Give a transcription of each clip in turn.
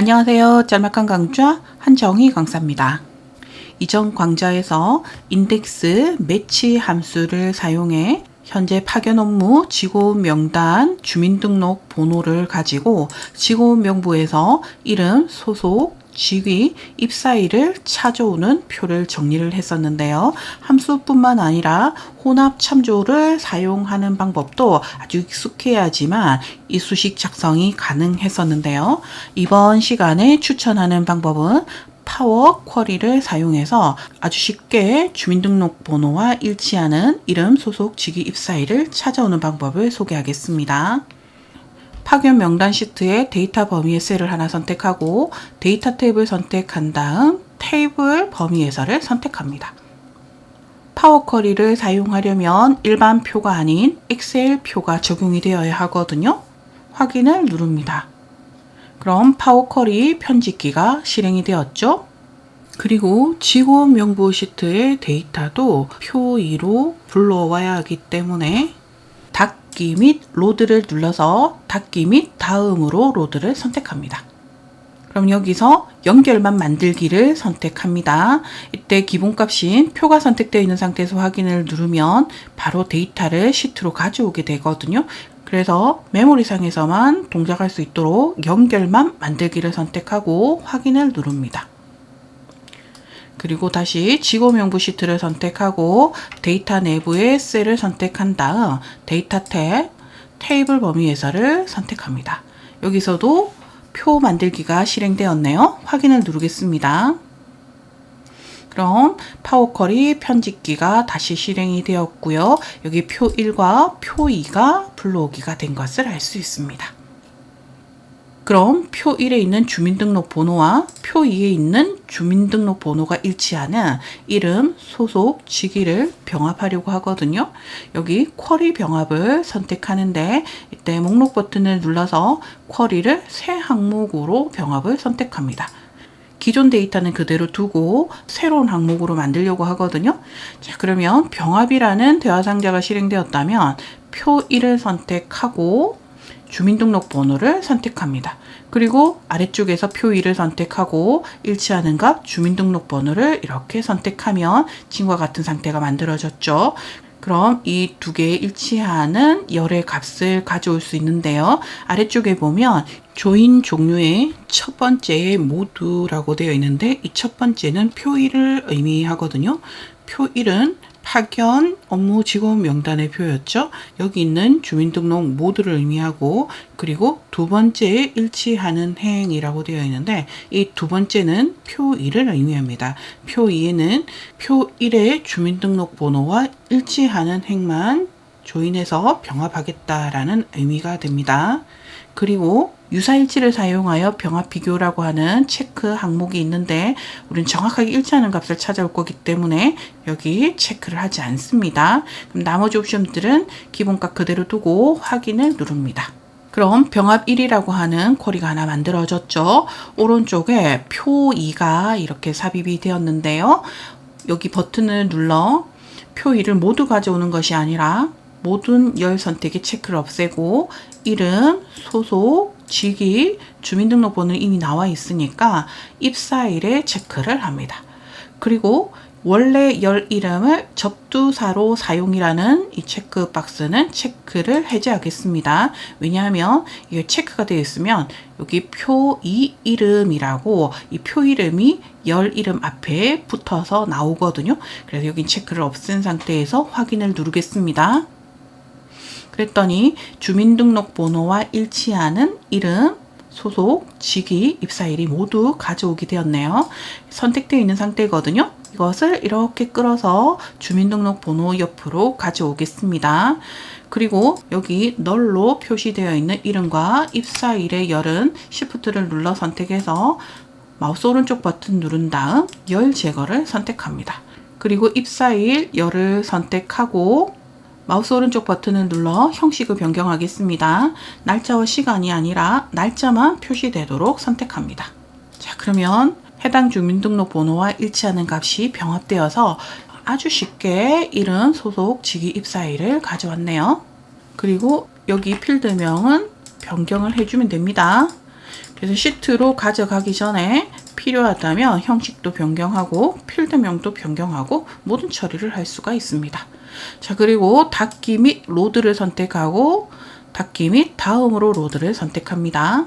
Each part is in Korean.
안녕하세요. 짤막한 강좌 한정희 강사입니다. 이전 강좌에서 인덱스 매치 함수를 사용해 현재 파견 업무 직원 명단 주민등록 번호를 가지고 직원 명부에서 이름, 소속, 직위, 입사일을 찾아오는 표를 정리를 했었는데요. 함수뿐만 아니라 혼합 참조를 사용하는 방법도 아주 익숙해야지만 이 수식 작성이 가능했었는데요. 이번 시간에 추천하는 방법은 파워 쿼리를 사용해서 아주 쉽게 주민등록번호와 일치하는 이름, 소속, 직위, 입사일을 찾아오는 방법을 소개하겠습니다. 파견 명단 시트에 데이터 범위의 셀을 하나 선택하고 데이터 탭을 선택한 다음 테이블 범위에서를 선택합니다. 파워 쿼리를 사용하려면 일반 표가 아닌 엑셀 표가 적용이 되어야 하거든요. 확인을 누릅니다. 그럼 파워 쿼리 편집기가 실행이 되었죠. 그리고 직원 명부 시트의 데이터도 표 2로 불러와야 하기 때문에 닫기 및 로드를 눌러서 닫기 및 다음으로 로드를 선택합니다. 그럼 여기서 연결만 만들기를 선택합니다. 이때 기본값인 표가 선택되어 있는 상태에서 확인을 누르면 바로 데이터를 시트로 가져오게 되거든요. 그래서 메모리상에서만 동작할 수 있도록 연결만 만들기를 선택하고 확인을 누릅니다. 그리고 다시 직업 명부 시트를 선택하고 데이터 내부의 셀을 선택한 다음 데이터 탭 테이블 범위에서를 선택합니다. 여기서도 표 만들기가 실행되었네요. 확인을 누르겠습니다. 그럼 파워컬이 편집기가 다시 실행이 되었고요. 여기 표 1과 표 2가 불러오기가 된 것을 알 수 있습니다. 그럼 표 1에 있는 주민등록번호와 표 2에 있는 주민등록번호가 일치하는 이름, 소속, 직위를 병합하려고 하거든요. 여기 쿼리 병합을 선택하는데 이때 목록 버튼을 눌러서 쿼리를 새 항목으로 병합을 선택합니다. 기존 데이터는 그대로 두고 새로운 항목으로 만들려고 하거든요. 자, 그러면 병합이라는 대화 상자가 실행되었다면 표 1을 선택하고 주민등록번호를 선택합니다. 그리고 아래쪽에서 표 2를 선택하고 일치하는 값 주민등록번호를 이렇게 선택하면 지금과 같은 상태가 만들어졌죠. 그럼 이 두 개에 일치하는 열의 값을 가져올 수 있는데요. 아래쪽에 보면 조인 종류의 첫 번째에 모두라고 되어 있는데 이 첫 번째는 표 1을 의미하거든요. 표 1은 파견 업무 직원 명단의 표였죠. 여기 있는 주민등록 모두를 의미하고 그리고 두 번째에 일치하는 행이라고 되어 있는데 이 두 번째는 표 1을 의미합니다. 표 2에는 표 1의 주민등록 번호와 일치하는 행만 조인해서 병합하겠다라는 의미가 됩니다. 그리고 유사일치를 사용하여 병합 비교라고 하는 체크 항목이 있는데 우리는 정확하게 일치하는 값을 찾아올 거기 때문에 여기 체크를 하지 않습니다. 그럼 나머지 옵션들은 기본값 그대로 두고 확인을 누릅니다. 그럼 병합 1이라고 하는 쿼리가 하나 만들어졌죠. 오른쪽에 표 2가 이렇게 삽입이 되었는데요. 여기 버튼을 눌러 표 2를 모두 가져오는 것이 아니라 모든 열 선택의 체크를 없애고 이름, 소속, 직위, 주민등록번호는 이미 나와 있으니까 입사일에 체크를 합니다. 그리고 원래 열 이름을 접두사로 사용이라는 이 체크 박스는 체크를 해제하겠습니다. 왜냐하면 이게 체크가 되어 있으면 여기 표 이 이름이라고 이 표 이름이 열 이름 앞에 붙어서 나오거든요. 그래서 여기 체크를 없앤 상태에서 확인을 누르겠습니다. 그랬더니 주민등록번호와 일치하는 이름, 소속, 직위, 입사일이 모두 가져오게 되었네요. 선택되어 있는 상태거든요. 이것을 이렇게 끌어서 주민등록번호 옆으로 가져오겠습니다. 그리고 여기 널로 표시되어 있는 이름과 입사일의 열은 Shift를 눌러 선택해서 마우스 오른쪽 버튼 누른 다음 열 제거를 선택합니다. 그리고 입사일 열을 선택하고 마우스 오른쪽 버튼을 눌러 형식을 변경하겠습니다. 날짜와 시간이 아니라 날짜만 표시되도록 선택합니다. 자, 그러면 해당 주민등록번호와 일치하는 값이 병합되어서 아주 쉽게 이름, 소속, 직위, 입사일을 가져왔네요. 그리고 여기 필드명은 변경을 해주면 됩니다. 그래서 시트로 가져가기 전에 필요하다면 형식도 변경하고 필드명도 변경하고 모든 처리를 할 수가 있습니다. 자, 그리고 닫기 및 로드를 선택하고 닫기 및 다음으로 로드를 선택합니다.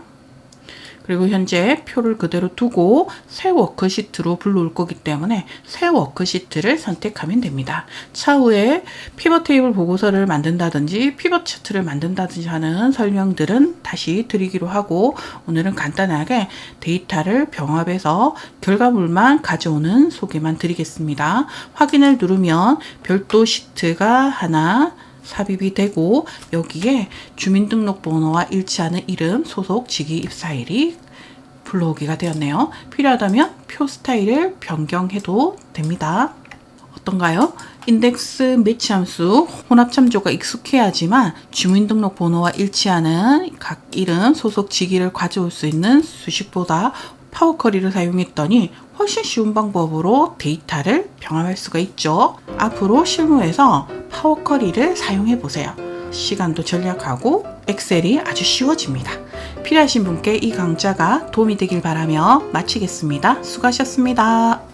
그리고 현재 표를 그대로 두고 새 워크시트로 불러올 거기 때문에 새 워크시트를 선택하면 됩니다. 차후에 피벗 테이블 보고서를 만든다든지 피벗 차트를 만든다든지 하는 설명들은 다시 드리기로 하고 오늘은 간단하게 데이터를 병합해서 결과물만 가져오는 소개만 드리겠습니다. 확인을 누르면 별도 시트가 하나 삽입이 되고 여기에 주민등록번호와 일치하는 이름, 소속, 직위, 입사일이 불러오기가 되었네요. 필요하다면 표 스타일을 변경해도 됩니다. 어떤가요? 인덱스 매치 함수 혼합 참조가 익숙해야지만 주민등록번호와 일치하는 각 이름, 소속, 직위를 가져올 수 있는 수식보다 파워쿼리를 사용했더니 훨씬 쉬운 방법으로 데이터를 병합할 수가 있죠. 앞으로 실무에서 파워쿼리를 사용해 보세요. 시간도 절약하고 엑셀이 아주 쉬워집니다. 필요하신 분께 이 강좌가 도움이 되길 바라며 마치겠습니다. 수고하셨습니다.